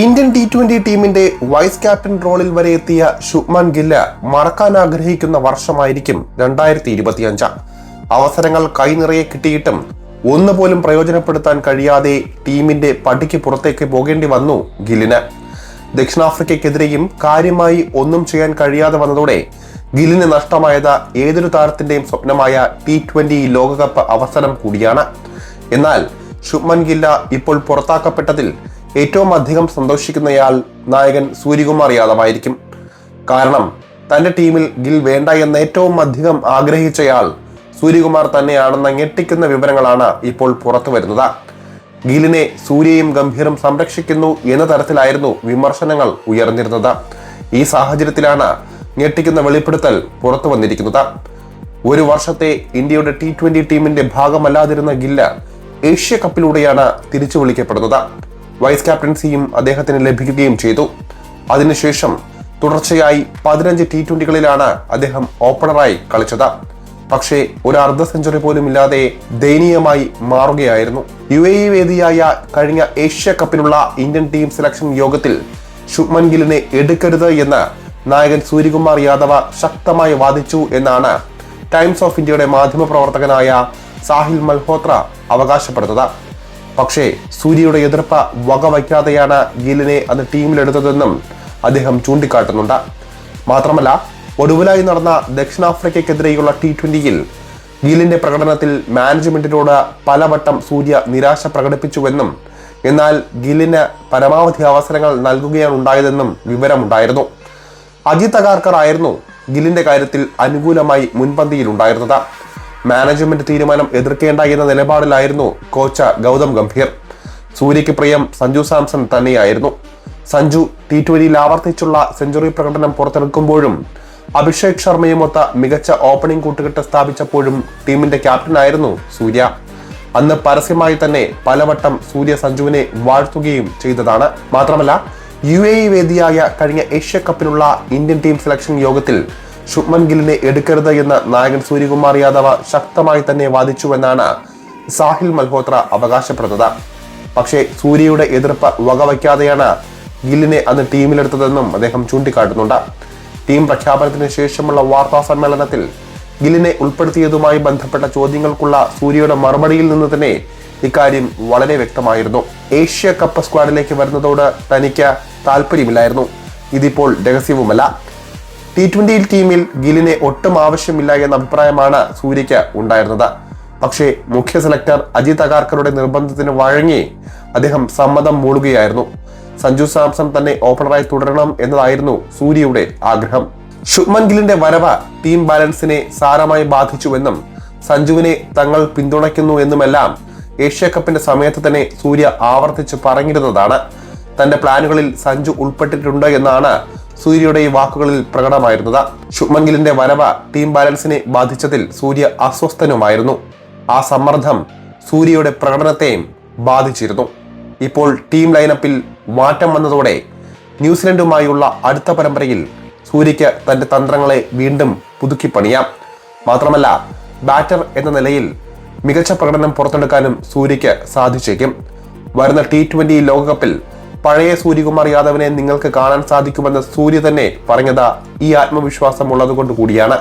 Indian T twenty ടീമിന്റെ vice captain റോളിൽ വരെ എത്തിയ ശുഭ്മാൻ ഗില്ല മറക്കാൻ ആഗ്രഹിക്കുന്ന വർഷമായിരിക്കും രണ്ടായിരത്തി ഇരുപത്തിയഞ്ച് അവസരങ്ങൾ കൈനിറയെ കിട്ടിയിട്ടും ഒന്ന് പോലും പ്രയോജനപ്പെടുത്താൻ കഴിയാതെ ടീമിന്റെ പടിക്ക് പുറത്തേക്ക് പോകേണ്ടി വന്നു ഗില്ലിന്. ദക്ഷിണാഫ്രിക്കയ്ക്കെതിരെയും കാര്യമായി ഒന്നും ചെയ്യാൻ കഴിയാതെ വന്നതോടെ ഗില്ലിന് നഷ്ടമായത് ഏതൊരു താരത്തിന്റെയും സ്വപ്നമായ ടി ട്വന്റി ലോകകപ്പ് അവസരം കൂടിയാണ്. എന്നാൽ ശുഭ്മൻ ഗില്ല ഇപ്പോൾ പുറത്താക്കപ്പെട്ടതിൽ ഏറ്റവും അധികം സന്തോഷിക്കുന്നയാൾ നായകൻ സൂര്യകുമാർ യാദവായിരിക്കും. കാരണം തന്റെ ടീമിൽ ഗിൽ വേണ്ട എന്ന് ഏറ്റവും അധികം ആഗ്രഹിച്ചയാൾ സൂര്യകുമാർ തന്നെയാണെന്ന ഞെട്ടിക്കുന്ന വിവരങ്ങളാണ് ഇപ്പോൾ പുറത്തു വരുന്നത്. ഗിലിനെ സൂര്യയും ഗംഭീറും സംരക്ഷിക്കുന്നു എന്ന തരത്തിലായിരുന്നു വിമർശനങ്ങൾ ഉയർന്നിരുന്നത്. ഈ സാഹചര്യത്തിലാണ് ഞെട്ടിക്കുന്ന വെളിപ്പെടുത്തൽ പുറത്തു വന്നിരിക്കുന്നത്. ഒരു വർഷത്തെ ഇന്ത്യയുടെ ടി ട്വന്റി ടീമിന്റെ ഭാഗമല്ലാതിരുന്ന ഗില്ല ഏഷ്യ കപ്പിലൂടെയാണ് തിരിച്ചു വിളിക്കപ്പെടുന്നത്. വൈസ് ക്യാപ്റ്റൻസിയും അദ്ദേഹത്തിന് ലഭിക്കുകയും ചെയ്തു. അതിനുശേഷം തുടർച്ചയായി പതിനഞ്ച് ടി ട്വന്റികളിലാണ് അദ്ദേഹം ഓപ്പണറായി കളിച്ചത്. പക്ഷേ ഒരു അർദ്ധ സെഞ്ചുറി പോലും ഇല്ലാതെ ദയനീയമായി മാറുകയായിരുന്നു. യു എ ഇ വേദിയായ കഴിഞ്ഞ ഏഷ്യ കപ്പിനുള്ള ഇന്ത്യൻ ടീം സെലക്ഷൻ യോഗത്തിൽ ശുഭ്മൻ ഗില്ലിനെ എടുക്കരുത് എന്ന് നായകൻ സൂര്യകുമാർ യാദവ ശക്തമായി വാദിച്ചു എന്നാണ് ടൈംസ് ഓഫ് ഇന്ത്യയുടെ മാധ്യമപ്രവർത്തകനായ സാഹിൽ മൽഹോത്ര അവകാശപ്പെടുന്നത്. പക്ഷേ സൂര്യയുടെ എതിർപ്പ് വകവയ്ക്കാതെയാണ് ഗില്ലിനെ അത് ടീമിലെടുത്തതെന്നും അദ്ദേഹം ചൂണ്ടിക്കാട്ടുന്നുണ്ട്. മാത്രമല്ല ഒടുവിലായി നടന്ന ദക്ഷിണാഫ്രിക്കയ്ക്കെതിരെയുള്ള ടി ട്വന്റിയിൽ ഗില്ലിന്റെ പ്രകടനത്തിൽ മാനേജ്മെന്റിനോട് പലവട്ടം സൂര്യ നിരാശ പ്രകടിപ്പിച്ചുവെന്നും എന്നാൽ ഗില്ലിന് പരമാവധി അവസരങ്ങൾ നൽകുകയാണ് ഉണ്ടായതെന്നും വിവരമുണ്ടായിരുന്നു. അജിത് അഗാർക്കർ ആയിരുന്നു ഗില്ലിന്റെ കാര്യത്തിൽ അനുകൂലമായി മുൻപന്തിയിലുണ്ടായിരുന്നത്. മാനേജ്മെന്റ് തീരുമാനം എതിർക്കേണ്ട എന്ന നിലപാടിലായിരുന്നു കോച്ച ഗൗതം ഗംഭീർ. സൂര്യയ്ക്ക് പ്രിയം സഞ്ജു സാംസൺ തന്നെയായിരുന്നു. സഞ്ജു ടി ട്വന്റിയിൽ ആവർത്തിച്ചുള്ള സെഞ്ചുറി പ്രകടനം പുറത്തെടുക്കുമ്പോഴും അഭിഷേക് ശർമ്മയുമൊത്ത മികച്ച ഓപ്പണിംഗ് കൂട്ടുകെട്ട് സ്ഥാപിച്ചപ്പോഴും ടീമിന്റെ ക്യാപ്റ്റനായിരുന്നു സൂര്യ. അന്ന് പരസ്യമായി തന്നെ പലവട്ടം സൂര്യ സഞ്ജുവിനെ വാഴ്ത്തുകയും ചെയ്തതാണ്. മാത്രമല്ല യു എ വേദിയായ കഴിഞ്ഞ ഏഷ്യ കപ്പിനുള്ള ഇന്ത്യൻ ടീം സെലക്ഷൻ യോഗത്തിൽ ശുഭ്മൻ ഗില്ലിനെ എടുക്കരുത് എന്ന് നായകൻ സൂര്യകുമാർ യാദവ് ശക്തമായി തന്നെ വാദിച്ചുവെന്നാണ് സാഹിൽ മൽഹോത്ര അവകാശപ്പെടുന്നത്. പക്ഷേ സൂര്യയുടെ എതിർപ്പ് വകവയ്ക്കാതെയാണ് ഗില്ലിനെ അന്ന് ടീമിലെടുത്തതെന്നും അദ്ദേഹം ചൂണ്ടിക്കാട്ടുന്നുണ്ട്. ടീം പ്രഖ്യാപനത്തിന് ശേഷമുള്ള വാർത്താ സമ്മേളനത്തിൽ ഗില്ലിനെ ഉൾപ്പെടുത്തിയതുമായി ബന്ധപ്പെട്ട ചോദ്യങ്ങൾക്കുള്ള സൂര്യയുടെ മറുപടിയിൽ നിന്ന് തന്നെ ഇക്കാര്യം വളരെ വ്യക്തമായിരുന്നു. ഏഷ്യ കപ്പ് സ്ക്വാഡിലേക്ക് വരുന്നതോട് തനിക്ക് താല്പര്യമില്ലായിരുന്നു ഇതിപ്പോൾ രഹസ്യവുമല്ല. ടി ട്വന്റി ടീമിൽ ഗിലിനെ ഒട്ടും ആവശ്യമില്ല എന്ന അഭിപ്രായമാണ് സൂര്യയ്ക്ക് ഉണ്ടായിരുന്നത്. പക്ഷേ മുഖ്യ സെലക്ടർ അജിത് അഗാർക്കറുടെ നിർബന്ധത്തിന് വഴങ്ങി അദ്ദേഹം സമ്മതം മൂളുകയായിരുന്നു സഞ്ജു സാംസൺ തന്നെ ഓപ്പണറായി തുടരണം എന്നതായിരുന്നു സൂര്യയുടെ ആഗ്രഹം. ശുഭ്മൻ ഗിലിന്റെ വരവ് ടീം ബാലൻസിനെ സാരമായി ബാധിച്ചുവെന്നും സഞ്ജുവിനെ തങ്ങൾ പിന്തുണയ്ക്കുന്നു എന്നുമെല്ലാം ഏഷ്യ കപ്പിന്റെ സമയത്ത് തന്നെ സൂര്യ ആവർത്തിച്ച് പറഞ്ഞിരുന്നതാണ്. തന്റെ പ്ലാനുകളിൽ സഞ്ജു ഉൾപ്പെട്ടിട്ടുണ്ട് എന്നാണ് സൂര്യയുടെ ഈ വാക്കുകളിൽ പ്രകടമായിരുന്നത്. ശുഭ്മൻ ഗില്ലിന്റെ വരവ് ടീം ബാലൻസിനെ ബാധിച്ചതിൽ സൂര്യ അസ്വസ്ഥനുമായിരുന്നു. ആ സമ്മർദ്ദം സൂര്യയുടെ പ്രകടനത്തെയും ബാധിച്ചിരുന്നു. ഇപ്പോൾ ടീം ലൈനപ്പിൽ മാറ്റം വന്നതോടെ ന്യൂസിലൻഡുമായുള്ള അടുത്ത പരമ്പരയിൽ സൂര്യയ്ക്ക് തന്റെ തന്ത്രങ്ങളെ വീണ്ടും പുതുക്കിപ്പണിയാം. മാത്രമല്ല ബാറ്റർ എന്ന നിലയിൽ മികച്ച പ്രകടനം പുറത്തെടുക്കാനും സൂര്യയ്ക്ക് സാധിച്ചേക്കും. വരുന്ന ടി ട്വന്റി ലോകകപ്പിൽ പഴയ സൂര്യകുമാർ യാദവിനെ നിങ്ങൾക്ക് കാണാൻ സാധിക്കുമെന്ന് സൂര്യ തന്നെ പറഞ്ഞത് ഈ ആത്മവിശ്വാസം ഉള്ളതുകൊണ്ട് കൂടിയാണ്.